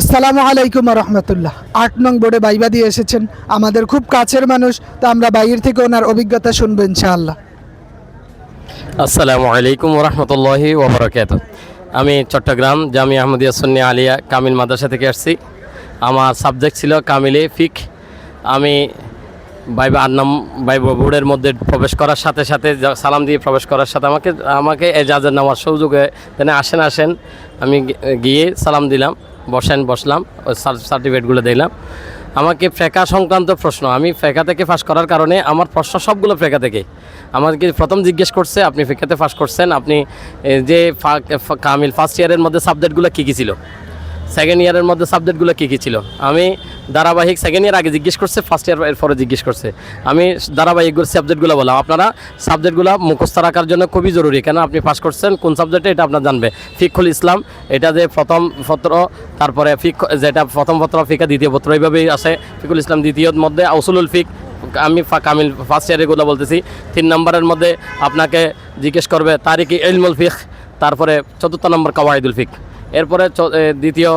আসসালামু আলাইকুম রহমতুল্লাহ। আট নং বোর্ডে বাইবা দিয়ে এসেছেন আমাদের খুব কাছের মানুষ, তো আমরা বাইরে থেকে ওনার অভিজ্ঞতা শুনব ইনশাআল্লাহ। আসসালামু আলাইকুম রহমতুল্লাহি ওবরাকাত আমি চট্টগ্রাম জামি আহমদিয়া সুন্নি আলিয়া কামিল মাদ্রাসা থেকে আসছি। আমার সাবজেক্ট ছিল কামিলে ফিক। আমি বাইবা আন্নাম বাইবা বোর্ডের মধ্যে প্রবেশ করার সাথে সাথে সালাম দিয়ে প্রবেশ করার সাথে আমাকে আমাকে এজাজের নেওয়ার সুযোগে তেনে আসেন আসেন, আমি গিয়ে সালাম দিলাম। বসেন, বসলাম সার্টিফিকেটগুলো দিলাম আমাকে ফেকা সংক্রান্ত প্রশ্ন, আমি ফেকা থেকে ফাঁস করার কারণে আমার প্রশ্ন সবগুলো ফেকা থেকে। আমাকে প্রথম জিজ্ঞেস করছে, আপনি ফেকাতে ফাঁস করছেন, আপনি যে কামিল ফার্স্ট ইয়ারের মধ্যে সাবজেক্টগুলো কী কী ছিল? সেকেন্ড ইয়ারের মধ্যে সাবজেক্টগুলো কী কী ছিল? আমি ধারাবাহিক সেকেন্ড ইয়ার আগে জিজ্ঞেস করছে ফার্স্ট ইয়ার এর পরে জিজ্ঞেস করছে। আমি ধারাবাহিক সাবজেক্টগুলো বললাম। আপনারা সাবজেক্টগুলো মুখস্থ রাখার জন্য খুবই জরুরি। কেন? আপনি পাস করছেন, কোন সাবজেক্টে এটা আপনার জানবে। ফিকুল ইসলাম, এটা যে প্রথম পত্র, তারপরে ফিক যেটা প্রথম পত্র ফিকা দ্বিতীয় পত্র এইভাবেই আসে ফিকুল ইসলাম দ্বিতীয় মধ্যে আউসুলুল ফিক, আমি কামিল ফার্স্ট ইয়ারেগুলো বলতেছি। তিন নম্বরের মধ্যে আপনাকে জিজ্ঞেস করবে তারিকি ইলমুল ফিক তারপরে চতুর্থ নম্বর কাওয়াইদুল ফিক এরপরে দ্বিতীয়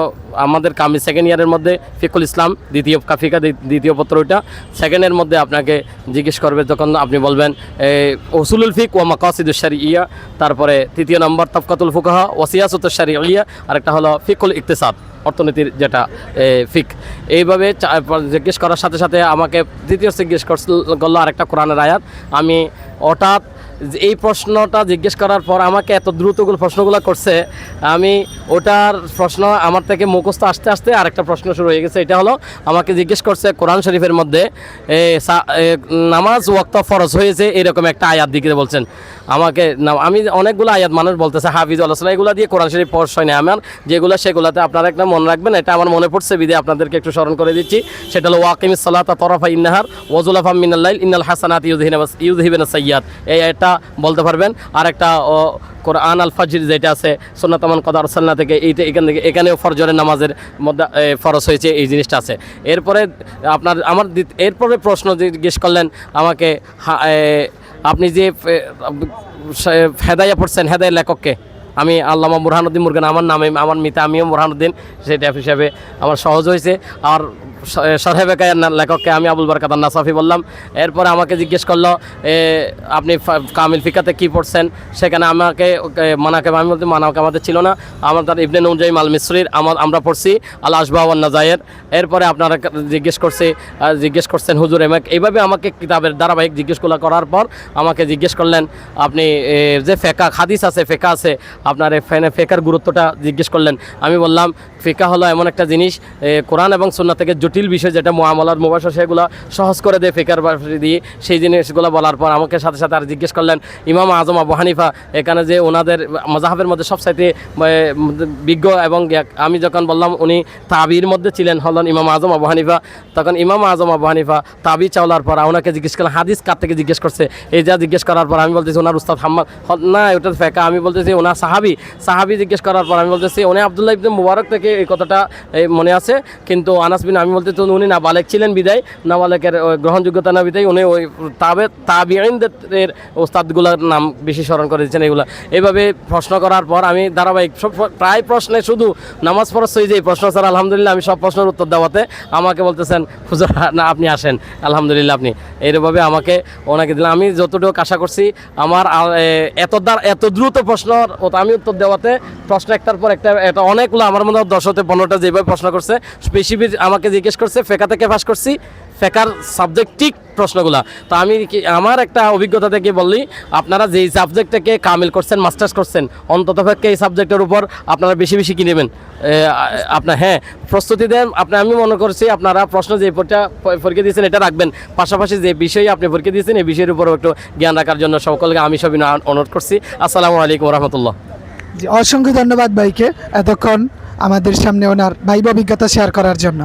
আমাদের কামি সেকেন্ড ইয়ারের মধ্যে ফিকুল ইসলাম, দ্বিতীয় কাফিকা দ্বিতীয় পত্র ওইটা। সেকেন্ডের মধ্যে আপনাকে জিজ্ঞেস করবে তখন আপনি বলবেন ওসুলুল ফিক ও মাকাসিদুল শারি ইয়া তারপরে তৃতীয় নম্বর তফকাতুল ফুকাহা ওসিয়াসুত শারি ইয়া আরেকটা হলো ফিকুল ইকতেসাদ, অর্থনীতির যেটা ফিক। এইভাবে জিজ্ঞেস করার সাথে সাথে আমাকে দ্বিতীয় জিজ্ঞেস করল আরেকটা কোরআনের আয়াত। আমি হঠাৎ এই প্রশ্নটা জিজ্ঞেস করার পর আমাকে এত দ্রুতগুলো প্রশ্নগুলো করছে, আমি ওটার প্রশ্ন আমার থেকে মুখস্থ আসতে আসতে আরেকটা প্রশ্ন শুরু হয়ে গেছে। এটা হলো, আমাকে জিজ্ঞেস করছে কোরআন শরীফের মধ্যে নামাজ ওয়াক্ত ফরজ হয়েছে এরকম একটা আয়াত দিকে বলছেন। আমাকে আমি অনেকগুলো আয়াত মানুষ বলতেছে, হাফিজ আল্লাহ এগুলো দিয়ে কোরআন শরীফ পড়স হয় না আমার যেগুলো সেগুলোতে আপনারা একটা মনে রাখবেন, এটা আমার মনে পড়ছে, বিদে আপনাদেরকে একটু স্মরণ করে দিচ্ছি। সেটা হলো ওয়াকিম সালাতা তরফা ইন্নাহার ওয়াজুলাফা মিনাল্লাইল ইন্নাল হাসানাত ইউজহিনা ইউজহিবেন সাইয়াদ এই এটা বলতে পারবেন। আর একটা কোরআন আল ফাজির যেটা আছে সোনাতামান কদার সাল্লা থেকে এইটা এখান থেকে, এখানেও ফরজরের নামাজের মধ্যে ফরজ হয়েছে, এই জিনিসটা আছে। এরপরে আপনার, আমার এরপরে প্রশ্ন জিজ্ঞেস করলেন আমাকে আপনি যে হেদাইয়া পড়ছেন হেদায় লেখককে? আমি আল্লামা বুরহানুদ্দিন মুরগান, আমার নামে, আমার মিতা আমিও বুরহানুদ্দিন সেটা হিসাবে আমার সহজ হয়েছে। আর সরহেবেকায়ের লেখককে আমি আবুল বারকাত নাসাফি বললাম। এরপরে আমাকে জিজ্ঞেস করল আপনি কামিল ফিকাতে কি পড়ছেন? সেখানে আমাকে মানাকে, আমি বলতে, মানাকে আমাদের ছিল না। আমার তার ইবনে নুজাইম আল মিসরির আমার আমরা পড়ছি আল আসবাহ নাজায়ের। এরপরে আপনারা জিজ্ঞেস করছে জিজ্ঞেস করছেন, হুজুর এমাক এইভাবে আমাকে কিতাবের ধারাবাহিক জিজ্ঞেসগুলো করার পর আমাকে জিজ্ঞেস করলেন, আপনি যে ফেকা, হাদিস আছে, ফেকা আছে আপনার এই ফেনে- ফেকার গুরুত্বটা জিজ্ঞেস করলেন। আমি বললাম ফেকা হলো এমন একটা জিনিস কোরআন এবং সুন্না থেকে জটিল বিষয় যেটা মোয়ামলার মোবাসা সেগুলো সহজ করে দেয় ফেকার দিয়ে। সেই জিনিসগুলো বলার পর আমাকে সাথে সাথে আর জিজ্ঞেস করলেন, ইমাম আজম আবু হানিফা, এখানে যে ওনাদের মজাহাবের মধ্যে সবসাইতে বিজ্ঞ এবং আমি যখন বললাম উনি তাবির মধ্যে ছিলেন, হলেন ইমাম আজম আবু হানিফা, তখন ইমাম আজম আবু হানিফা তাবি চাওলার পর ওনাকে জিজ্ঞেস করলেন, হাদিস কার থেকে জিজ্ঞেস করছে? এই যা জিজ্ঞেস করার পর আমি বলতেছি, ওনার উস্তাদ হাম্মা না, ওটা ফেকা আমি বলতেছি, ওনার সাহাবি সাহাবি জিজ্ঞেস করার পর আমি বলতেছি, উনি আবদুল্লাহ ইবনে মুবারক থেকে এই কথাটা মনে আছে? কিন্তু আনাস বিন, আমি বলতে উনি নাবালেক ছিলেন বিদায়। নাবালেকের ওই গ্রহণযোগ্যতা না বিদায় উনি ওই তাবে তাবিআইনদের ওস্তাদগুলোর নাম বেশি স্মরণ করে দিচ্ছেন এগুলো। এইভাবে প্রশ্ন করার পর আমি ধারাবাহিক সব প্রায় প্রশ্নে শুধু নামাজ পড়ছ যে প্রশ্ন, স্যার, আলহামদুলিল্লাহ, আমি সব প্রশ্নের উত্তর দেওয়াতে। আমাকে বলতেছেন, হুজুর, না, আপনি আসেন। আলহামদুলিল্লাহ, আপনি। এইভাবে আমাকে ওনাকে দিলাম। আমি যতটুকু আশা করছি, আমার এত দ্বার- এত দ্রুত প্রশ্ন আমি উত্তর দেওয়াতে প্রশ্ন একটার পর একটা, এটা অনেকগুলো আমার মধ্যে দশ হতে পনেরোটা যেভাবে প্রশ্ন করছে, স্পেসিফিক আমাকে জিজ্ঞেস করছে, ফেকা থেকে পাস করছি, ফেকার সাবজেক্টিক প্রশ্নগুলা। তো আমি আমার একটা অভিজ্ঞতা থেকে বললি, আপনারা যেই সাবজেক্টটাকে কামিল করছেন মাস্টার্স করছেন, অন্তত পক্ষে এই সাবজেক্টের উপর আপনারা বেশি বেশি কি নেবেন? আপনার হ্যাঁ প্রস্তুতি দেন, আপনি, আমি মনে করছি আপনারা প্রশ্ন যে পরীক্ষা পরীক্ষা দিয়েছেন এটা রাখবেন। পাশাপাশি যে বিষয়ে আপনি পরীক্ষা দিয়েছেন, এই বিষয়ের উপরও একটু জ্ঞান রাখার জন্য সকলকে আমি সবই অনুরোধ করছি। আসসালামু আলাইকুম রহমতুল্লাহ। জি অসংখ্য ধন্যবাদ ভাইকে এতক্ষণ আমাদের সামনে ওনার ভাইব অভিজ্ঞতা শেয়ার করার জন্য।